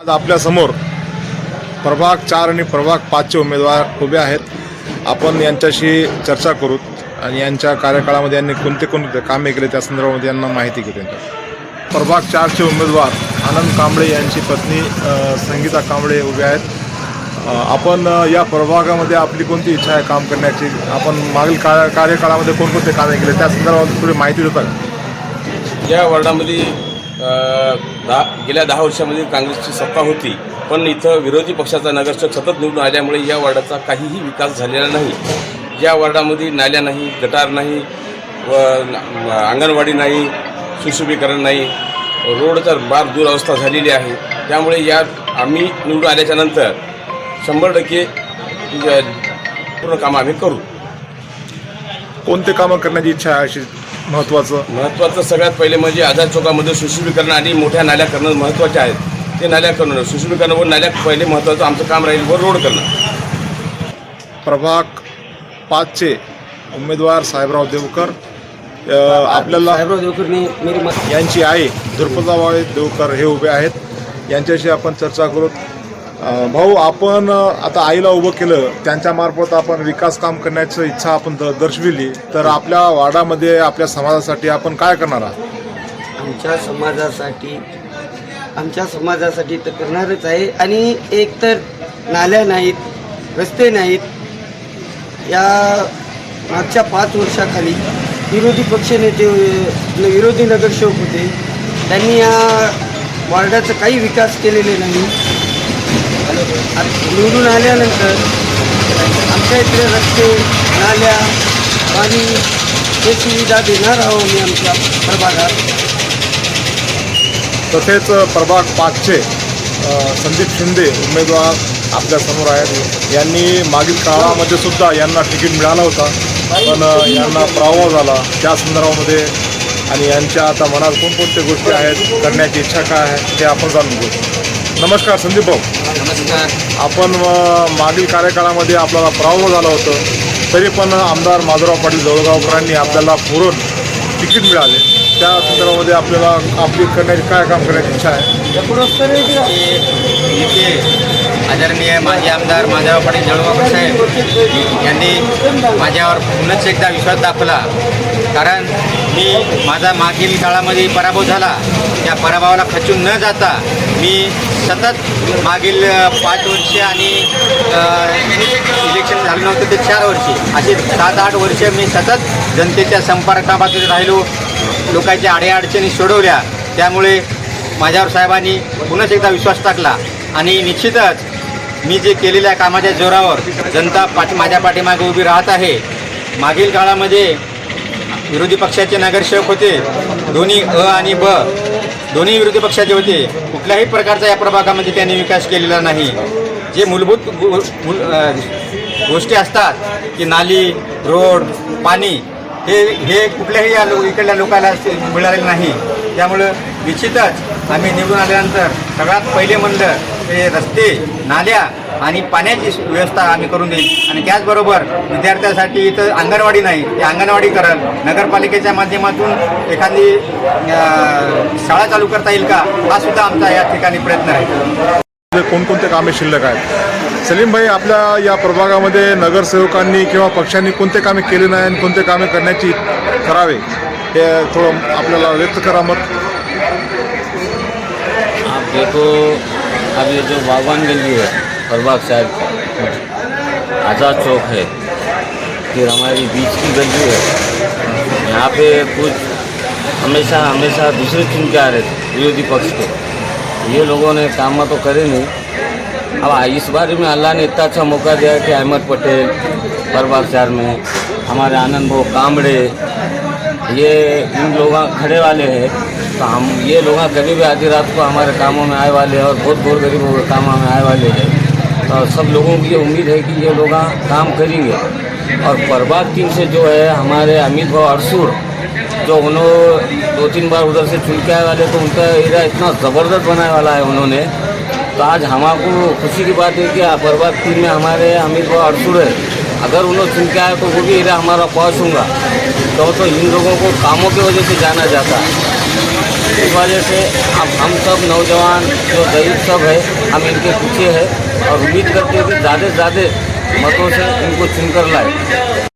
आज आपल्यासमोर प्रभाग चार आणि प्रभाग पाचचे उमेदवार उभे आहेत. आपण यांच्याशी चर्चा करू आणि यांच्या कार्यकाळामध्ये यांनी कोणते कोणते कामे केले त्या संदर्भामध्ये यांना माहिती घेऊ त्यांच्या प्रभाग चारचे उमेदवार आनंद कांबळे यांची पत्नी संगीता कांबळे उभे आहेत. आपण या प्रभागामध्ये आपली कोणती इच्छा आहे काम करण्याची? आपण मागील का कार्यकाळामध्ये कोणकोणते कामे केले? त्या संदर्भामध्ये थोडी माहिती देता या वॉर्डामध्ये दहा गेल्या दहा वर्षामध्ये काँग्रेसची सत्ता होती पण इथं विरोधी पक्षाचा नगरसेवक सतत निवडून आल्यामुळे या वॉर्डाचा काहीही विकास झालेला नाही. या वॉर्डामध्ये नाल्या नाही गटार नाही व अंगणवाडी नाही सुशोभीकरण नाही रोडचा बार दुरवस्था झालेली आहे. त्यामुळे या आम्ही निवडून आल्याच्यानंतर शंभर टक्के पूर्ण कामं आम्ही करू. कोणते कामं करण्याची इच्छा आहे अशी महत्त्वाचं महत्त्वाचं सगळ्यात पहिले म्हणजे आझाद चौकामध्ये सुशोभीकरण आणि मोठ्या नाल्या करणं महत्त्वाचे आहेत. ते नाल्या करणं सुशोभीकरण व नाल्या पहिले महत्त्वाचं आमचं काम राहील व रोड करणं. प्रभाग पाचचे उमेदवार साहेबराव देवकर आपल्याला साहेबराव देवकरनी मेरी मत यांची आई दुर्पदाबाई देवकर हे उभे आहेत. यांच्याशी आपण चर्चा करू. भाऊ आपण आता आईला उभं केलं त्यांच्यामार्फत आपण विकास काम करण्याची इच्छा आपण द- दर्शविली. तर आपल्या वाडामध्ये आपल्या समाजासाठी आपण काय करणार आहात? आमच्या समाजासाठी आमच्या समाजासाठी तर करणारच आहे. आणि एक तर नाल्या नाहीत रस्ते नाहीत. या मागच्या पाच वर्षाखाली विरोधी पक्षनेते विरोधी नगरसेवक होते. त्यांनी या वार्डाचा काही विकास केलेले नाही. निवडून आल्यानंतर आमच्या इकडे रस्ते नाल्या पाणी हे सुविधा देणार आहोत मी आमच्या प्रभागात तसेच प्रभाग पाचचे संदीप शिंदे उमेदवार आपल्यासमोर आहेत. यांनी मागील काळामध्ये सुद्धा यांना तिकीट मिळालं होता. पण यांना प्रवाह झाला. त्या संदर्भामध्ये आणि यांच्या आता मनात कोणकोणत्या गोष्टी आहेत करण्याची इच्छा काय आहे हे आपण जाणून घेऊ. नमस्कार संदीप भाऊ. नमस्कार. आपण मागील कार्यकाळामध्ये आपल्याला पराभव झालं होतं तरी पण आमदार माधवराव पाटील जवळगावकरांनी आपल्याला पुरून तिकीट मिळाले. त्या संदर्भामध्ये आपल्याला आपली करण्याची काय काम करण्याची इच्छा आहे? आदरणीय माजी आमदार माधवराव पाटील जळगावकर साहेब यांनी माझ्यावर पुनश्च एकदा विश्वास दाखवला. कारण मी माझा मागील काळामध्ये पराभव झाला. त्या पराभवाला खचून न जाता मी सतत मागील पाच वर्ष आणि इलेक्शन झालं नव्हतं ते चार वर्षे. असे सात आठ वर्ष मी सतत जनतेच्या संपर्कापासून राहिलो. लोकांच्या अडीअडचणी सोडवल्या. त्यामुळे माझ्यावर साहेबांनी पुन्हा एकदा विश्वास टाकला. आणि निश्चितच मी जे केलेल्या कामाच्या जोरावर जनता पाठी माझ्या पाठीमागे उभी राहत आहे. मागील काळामध्ये विरोधी पक्षाचे नगरसेवक होते. दोन्ही अ आणि ब. दोन्ही विरोधी पक्षाचे होते. कुठल्याही प्रकारचा या प्रभागामध्ये त्यांनी विकास केलेला नाही. जे मूलभूत गो- मूल गोष्टी असतात की नाली रोड पाणी हे हे कुठल्याही या लो इकडल्या लोकांना मिळालेलं नाही. त्यामुळं निश्चितच आम्ही निवडून आल्यानंतर सगळ्यात पहिले म्हणलं ते रस्ते नाल्या आणि पाण्याची व्यवस्था आम्ही करून देईल. आणि त्याचबरोबर विद्यार्थ्यांसाठी इथं अंगणवाडी नाही ते अंगणवाडी करल नगरपालिकेच्या माध्यमातून एखादी शाळा चालू करता येईल का? हा सुद्धा आमचा या ठिकाणी प्रयत्न राहील कोणकोणते कामे शिल्लक आहेत? सलीम भाई आपल्या या प्रभागामध्ये नगरसेवकांनी किंवा पक्षांनी कोणते कामे केले नाही आणि कोणते कामे करण्याची करावे हे थोडं आपल्याला व्यक्त करा मत आप देखो अब ये जो बागवान गली है, प्रभाग साहब का, आज़ाद चौक है, फिर हमारी बीच की गली है। यहाँ पे कुछ हमेशा हमेशा दूसरे चुन के आ रहे थे, विरोधी पक्ष के। ये लोगों ने काम तो करे नहीं। अब इस बार में अल्लाह ने इतना अच्छा मौका दिया कि अहमद पटेल, प्रभाग शहर में, हमारे आनंद भाऊ कामड़े ये इन लोग, खड़े वाले हैं। तो हम ये लोग कभी भी आधी रात को हमारे कामों में आए वाले हैं और बहुत बहुत गरीबों के कामों में आए वाले हैं। तो सब लोगों की ये उम्मीद है कि ये लोग काम करेंगे। और प्रभात टीम से जो है, हमारे अमित भाव अरसुर, जो उन्होंने दो तीन बार उधर से चुन के आए वाले तो उनका एरिया इतना ज़बरदस्त बनाने वाला है उन्होंने। तो आज हमको खुशी की बात है कि प्रभाग टीम में हमारे अमित भाव अरसुर है। अगर उन्होंने चुन के आया तो वो भी एरिया हमारा पहुँचूँगा तो तो इन लोगों को कामों की वजह से जाना जाता। है इस वजह से अब हम सब नौजवान जो गरीब सब है हम इनके पीछे हैं और उम्मीद करते हैं कि ज़्यादा से ज़्यादा मतों से इनको चुनकर लाए।